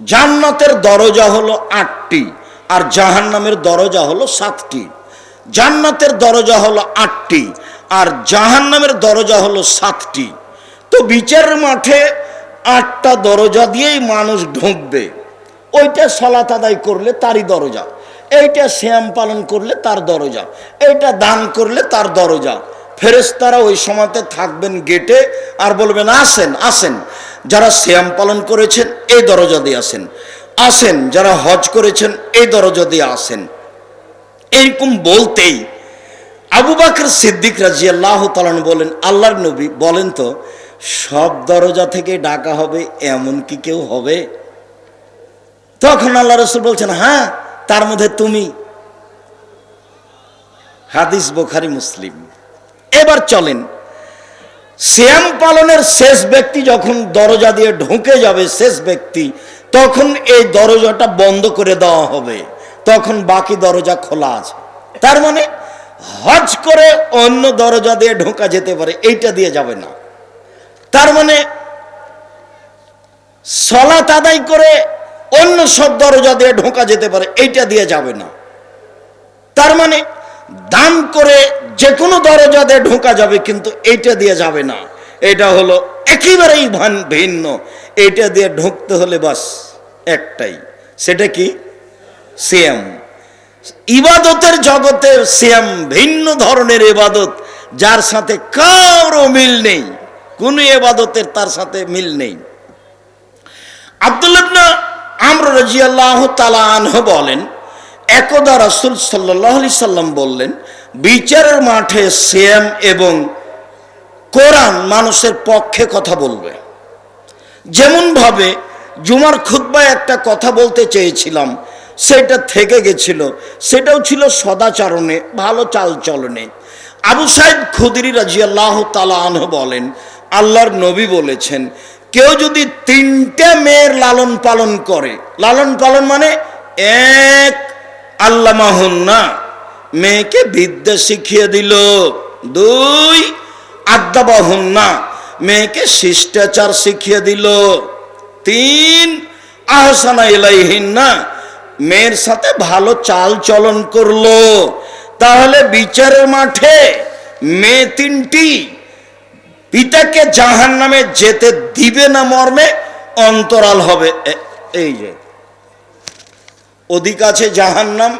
জান্নাতের দরজা হলো আটটি, আর জাহান্নামের দরজা হলো সাতটি। জান্নাতের দরজা হলো আটটি, আর জাহান্নামের দরজা হলো সাতটি। তো বিচারের মাঠে আটটা দরজা দিয়েই মানুষ ঢুকবে। ওইটা সলাত আদায় করলে তারই দরজা, এইটা শ্যাম পালন করলে তার দরজা, এইটা দান করলে তার দরজা। ফেরেস্তারা ওই সময়তে থাকবেন গেটে আর বলবেন, আসেন আসেন। যারা শ্যাম পালন করেছেন, এই দরজা দিয়ে আসেন। আসেন, যারা হজ করেছেন, এই দরজা দিয়ে আসেন। এইরকম বলতেই আবু বাকর সিদ্দিক রাজি আল্লাহ তালান বলেন, আল্লাহর নবী বলেন তো, সব দরজা থেকে ডাকা হবে, এমন কি কেউ হবে? তখন আল্লাহ রসুল বলছেন হ্যাঁ তার মধ্যে তুমি। হাদিস বোখারি, মুসলিম। এবার চলেন শ্যাম পালনের শেষ ব্যক্তি যখন দরজা দিয়ে ঢুকে যাবে শেষ ব্যক্তি, তখন এই দরজাটা বন্ধ করে দেওয়া হবে। তখন বাকি দরজা খোলা আছে। তার মানে হজ করে অন্য দরজা দিয়ে ঢোকা যেতে পারে, এইটা দিয়ে যাবে না। তার মানে সলাত আদায় করে অন্য সব দরজা দিয়ে ঢোকা যেতে পারে, এইটা দিয়ে যাবে না। তার মানে দান করে যে কোনো দরজা দিয়ে ঢোকা যাবে, কিন্তু এইটা দিয়ে যাবে না। এটা হলো একেবারেই ভান- ভিন্ন। এইটা দিয়ে ঢুকতে হলে বাস একটাই, সেটা কি? সিয়াম। ইবাদতের জগতে সিয়াম ভিন্ন ধরনের ইবাদত, যার সাথে কারও মিল নেই। কোন এবাদতের তার সাথে মিল নেই। আব্দুল্লাবনা আমর রাজিয়াল্লাহ তালা আনহ বলেন, একদা রাসুল সাল্লাহ সাল্লাম বললেন বিচারের মাঠে সিয়াম এবং কোরআন মানুষের পক্ষে কথা বলবে। যেমনভাবে জুমার খুদ্বায় একটা কথা বলতে চেয়েছিলাম, সেটা থেকে গেছিল। সেটাও ছিল সদাচরণে, ভালো চালচলনে। আবু সাহেব খুদরি রাজিয়াল্লাহ তালা আনহ বলেন, আল্লাহর নবী বলেছেন, কেউ যদি তিনটে মেয়ের লালন পালন করে, লালন পালন মানে এক আল্লামাহুন্না। মেয়েকে বিদ্যা শিখিয়ে দিল। দুই আদ্যাবাহুন্না মেয়েকে শিষ্টাচার শিখিয়ে দিল। তিন, আহসানা ইলাইহিন্না, মেয়ের সাথে ভালো চাল চলন করল। তাহলে বিচারের মাঠে মেয়ে তিনটি, পিতাকে জাহান নামে যেতে দিবে না মর্মে অন্তরাল হবে। এই যে ওদিক আছে জাহান্নাম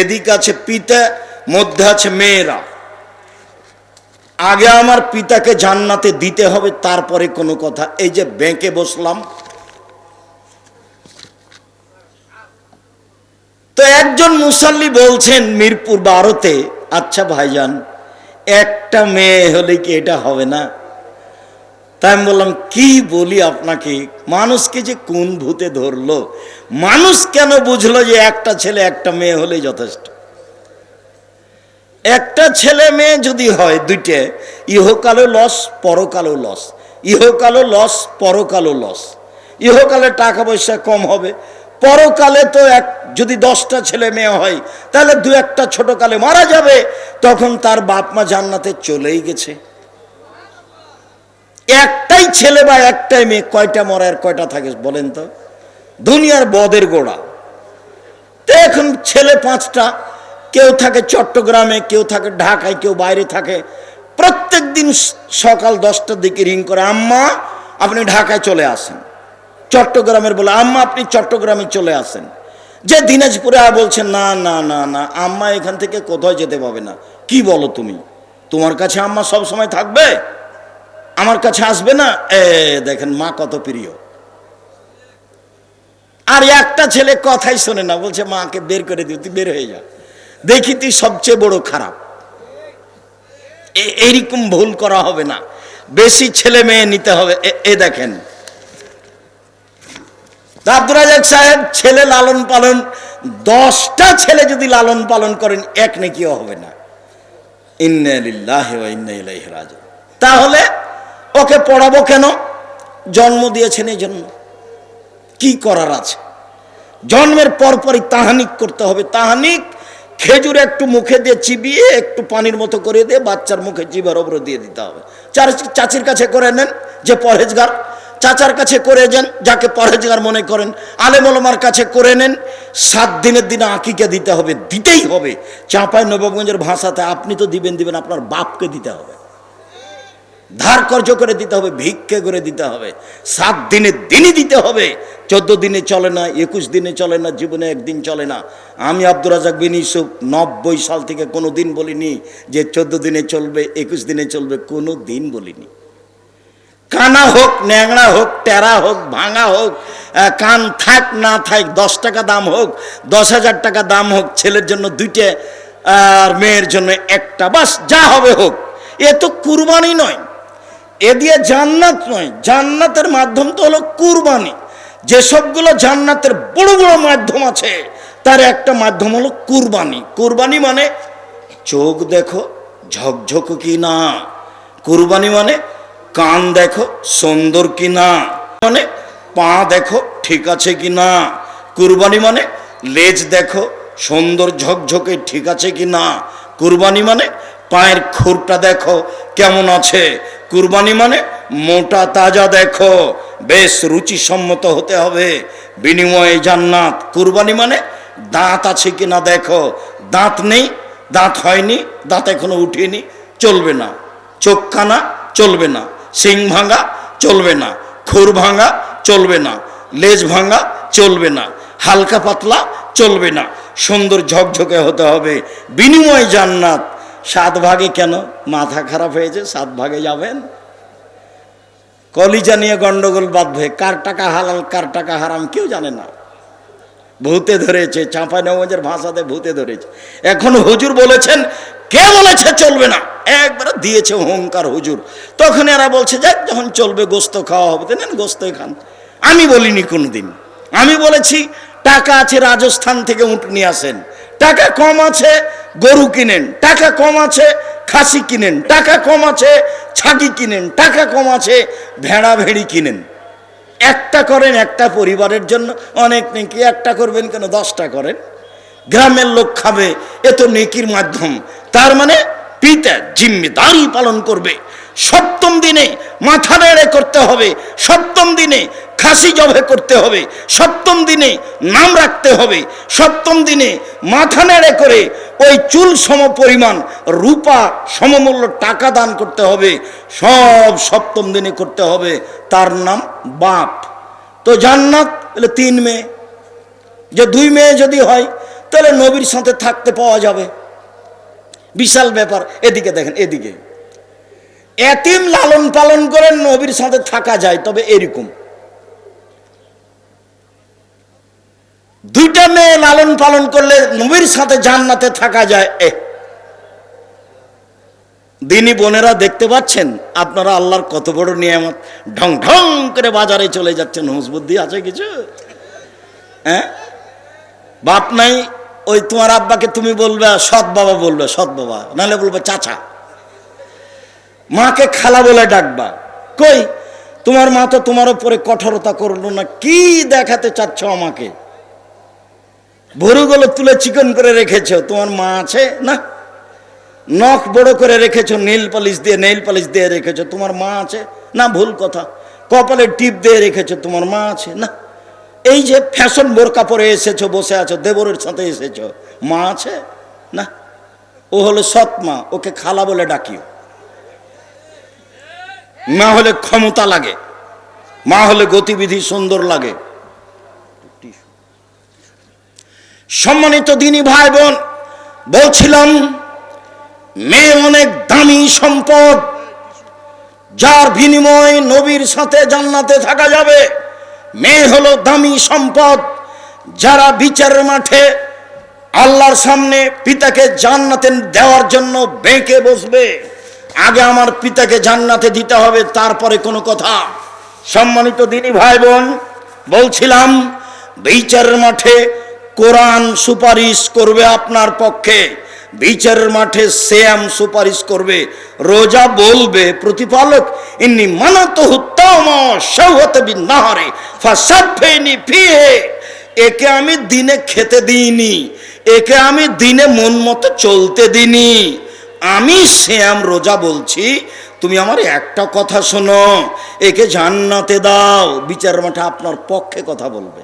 এদিক আছে পিতা, মধ্যে আছে মেয়েরা। আগে আমার পিতাকে জান্নাতে দিতে হবে, তারপরে কোনো কথা। এই যে ব্যাংকে বসলাম। তো একজন মুসাল্লি বলছেন মিরপুর বারোতে আচ্ছা ভাইজান, একটা মেয়ে হলে কি এটা হবে না? তাই আমি বললাম, কি বলি আপনাকে? মানুষকে যে কোন ভূতে ধরলো? মানুষ কেন বুঝলো যে একটা ছেলে, একটা মেয়ে হলেই যথেষ্ট? একটা ছেলে মেয়ে যদি হয় দুইটে, ইহকালও লস, পরকালও লস। ইহকালও লস, পরকালও লস। ইহকালে টাকা পয়সা কম হবে। পরকালে তো এক, যদি দশটা ছেলে মেয়ে হয়, তাহলে দু একটা ছোটকালে মারা যাবে। তখন তার বাপ মা জান্নাতে চলেই গেছে। একটাই ছেলে বা একটাই মেয়ে, কয়টা মরা আর কয়টা থাকে বলেন তো? দুনিয়ার বদের গোড়া। এখন ছেলে পাঁচটা, কেউ থাকে চট্টগ্রামে, কেউ থাকে ঢাকায়, কেউ বাইরে থাকে। প্রত্যেক দিন সকাল দশটার দিকে রিং করে, আম্মা, আপনি ঢাকায় চলে আসেন। চট্টগ্রামের বলে, আম্মা, আপনি চট্টগ্রামে চলে আসেন। যে দিনাজপুরে বলছেন না না না না, আম্মা এখান থেকে কোথাও যেতে পাবে না। কি বলো তুমি? তোমার কাছে আম্মা সব সময় থাকবে? আমার কাছে আসবে না? এ, দেখেন, মা কত প্রিয়। আর একটা ছেলে কথাই শোনে না, বলছে, মাকে বের করে দিও, তুই বের হয়ে যা। দেখি তুই সবচেয়ে বড় খারাপ। এইরকম ভুল করা হবে না। বেশি ছেলে মেয়ে নিতে হবে। এ- দেখেন। তা আব্দুল রাজাক সাহেব ছেলে লালন পালন, দশটা ছেলে যদি লালন পালন করেন, এক নেকিও হবে না। ইন্না লিল্লাহি ওয়া ইন্না ইলাইহি রাজিউন। তাহলে ওকে পড়াবো কেন? জন্ম দিয়েছেন এই জন্য কি করার আছে? জন্মের পরপরই তাহানিক করতে হবে। তাহানিক খেজুর একটু মুখে দিয়ে চিবিয়ে একটু পানির মতো করে দিয়ে বাচ্চার মুখে জিবার ওপরে দিয়ে দিতে হবে। চার চাচির কাছে করে নেন যে পরহেজগার। চাচার কাছে করে যান, যাকে পরেজগার মনে করেন। আলেমলমার কাছে করে নেন। সাত দিনের দিনে আঁকিকে দিতে হবে, দিতেই হবে। চাঁপায় নবাবগঞ্জের ভাষাতে আপনি তো দিবেন দিবেন, আপনার বাপকে দিতে হবে। ধার কর্য করে দিতে হবে, ভিক্ষে করে দিতে হবে। সাত দিনে দিনই দিতে হবে। চোদ্দ দিনে চলে না, একুশ দিনে চলে না, জীবনে একদিন চলে না। আমি আব্দুর রাজাক বিন ইউসুফ নব্বই সাল থেকে কোনো দিন বলিনি যে চোদ্দ দিনে চলবে, একুশ দিনে চলবে, কোনো দিন বলিনি। কানা হোক, ন্যাংড়া হোক, টেরা হোক, ভাঙা হোক কান থাক, না থাক, দশ টাকা দাম হোক, দশ হাজার টাকা দাম হোক, ছেলের জন্য দুইটে, আর মেয়ের জন্য একটা, বাস যা হবে হোক। এ তো কুরবানি নয়। এ দিয়ে জান্নাত নয়। জান্নাতের মাধ্যম তো হলো কুরবানি। যেসবগুলো জান্নাতের বড় বড় মাধ্যম আছে, তার একটা মাধ্যম হলো কুরবানি। কুরবানি মানে চোখ দেখো, ঝকঝক কি না? কুরবানি মানে কান দেখো, সুন্দর কি না? মানে পা দেখো, ঠিক আছে কি না? কুরবানি মানে লেজ দেখো, সুন্দর ঝকঝকে ঠিক আছে কি না? কুরবানি মানে পায়ের খুরটা দেখো, কেমন আছে? কুরবানি মানে মোটা তাজা দেখো। বেশ রুচিসম্মত হতে হবে। বিনিময়ে জান্নাত। কুরবানি মানে দাঁত আছে কি না দেখো। দাঁত নেই, দাঁত হয়নি, দাঁত এখনও উঠেনি, চলবে না। চোখ কানা, চলবে না। সিং ভাঙা, চলবে না। খুর ভাঙা, চলবে না। লেজ ভাঙা, চলবে না। হালকা পাতলা, চলবে না। সুন্দর ঝকঝকে হতে হবে। বিনিময় জান্নাত। সাত ভাগে কেন? মাথা খারাপ হয়েছে, সাত ভাগে যাবেন। কলিজা নিয়ে গন্ডগোল বাঁধবে, কার টাকা হালাল, কার টাকা হারাম, কেউ জানে না। ভূতে ধরেছে চাঁপা নবজের ভাষাতে ভূতে ধরেছে। এখন হুজুর বলেছেন, কে বলেছে চলবে না? একবার দিয়েছে অহংকার হুজুর। তখন এরা বলছে, যাক, যখন চলবে, গোস্ত খাওয়া হবে। নেন, গোস্তই খান। আমি বলিনি কোনোদিন। আমি বলেছি, টাকা আছে, রাজস্থান থেকে উঠ নিয়ে আসেন। টাকা কম আছে, গরু কিনেন। টাকা কম আছে, খাসি কিনেন। টাকা কম আছে ছাগি কিনেন। টাকা কম আছে ভেড়া ভেড়ি কিনেন। একটা করেন একটা পরিবারের জন্য। অনেক নেকি একটা করবেন কেন? দশটা করেন। গ্রামের লোক খাবে, এ তো নেকির মাধ্যম। তার মানে পিতা জিম্মেদারি পালন করবে। সপ্তম দিনে মাথা নেড়ে করতে হবে। সপ্তম দিনে খাসি জবে করতে হবে, সপ্তম দিনে নাম রাখতে হবে, সপ্তম দিনে মাথা নেড়ে করে ওই চুল সম পরিমাণ, রূপা সমমূল্য টাকা দান করতে হবে, সব সপ্তম দিনে করতে হবে, তার নাম বাপ। তো জান্নাত এলে তিন মেয়ে। যে দুই মেয়ে যদি হয়, তাহলে নবীর সাথে থাকতে পাওয়া যাবে। বিশাল ব্যাপার, এদিকে দেখেন, এদিকে। এতিম লালন পালন করে নবীর সাথে থাকা যায়, তবে এরকম। দুইটা মেয়ে লালন পালন করলে নবীর সাথে জান্নাতে থাকা যায় এ দিনী বোনেরা দেখতে পাচ্ছেন, আপনারা আল্লাহর কত বড় নিয়ামত। ঢং ঢং করে বাজারে চলে যাচ্ছেন হুঁস বুদ্ধি আছে কিছু? হ্যাঁ? বাপ নাই, ওই তোমার আব্বাকে তুমি বলবে, সৎ বাবা বলবে, সৎ বাবা, নাহলে বলবে চাচা। মাকে খালা বলে ডাকবা। কই, তোমার মা তো তোমার উপরে কঠোরতা করল না, কি দেখাতে চাচ্ছ আমাকে? ভরুগুলো তুলে চিকন করে রেখেছ, তোমার মা আছে? না? নখ বড় করে রেখেছো, নীল পালিশ দিয়ে, নেল পালিশ দিয়ে রেখেছো, তোমার মা আছে? না, ভুল কথা। কপালে টিপ দিয়ে রেখেছো, তোমার মা আছে? না? এই যে ফ্যাশন বোরকা পরে এসেছ, বসে আছো, দেবরের সাথে এসেছ, মা আছে? না? ও হলো সৎ মা, ওকে খালা বলে ডাকিও। মা হলে ক্ষমতা লাগে, মা হলে গতিবিধি সুন্দর লাগে। সম্মানিত দিনী ভাই বোন, বলছিলাম, মেয়ে অনেক দামি সম্পদ, যার বিনিময় নবীর সাথে জান্নাতে থাকা যাবে। মেয়ে হলো দামি সম্পদ, যারা বিচারের মাঠে আল্লাহর সামনে পিতাকে জান্নাতে দেওয়ার জন্য বেঁকে বসবে। আগে আমার পিতাকে জান্নাতে দিতে হবে, তারপরে কোনো কথা। সম্মানিত দিনী ভাই বোন, বলছিলাম বিচারের মাঠে কোরআন সুপারিশ করবে আপনার পক্ষে, বিচারের মাঠে শ্যাম সুপারিশ করবে, রোজা বলবে, প্রতিপালক, ইন্নি মানাত বিনাহারে ফাসাফেনি ফিহে। একে আমি দিনে খেতে দিইনি, একে আমি দিনে মন মতো চলতে দিইনি। আমি শ্যাম রোজা বলছি, তুমি আমার একটা কথা শোনো, একে জান্নাতে দাও বিচার মাঠে আপনার পক্ষে কথা বলবে।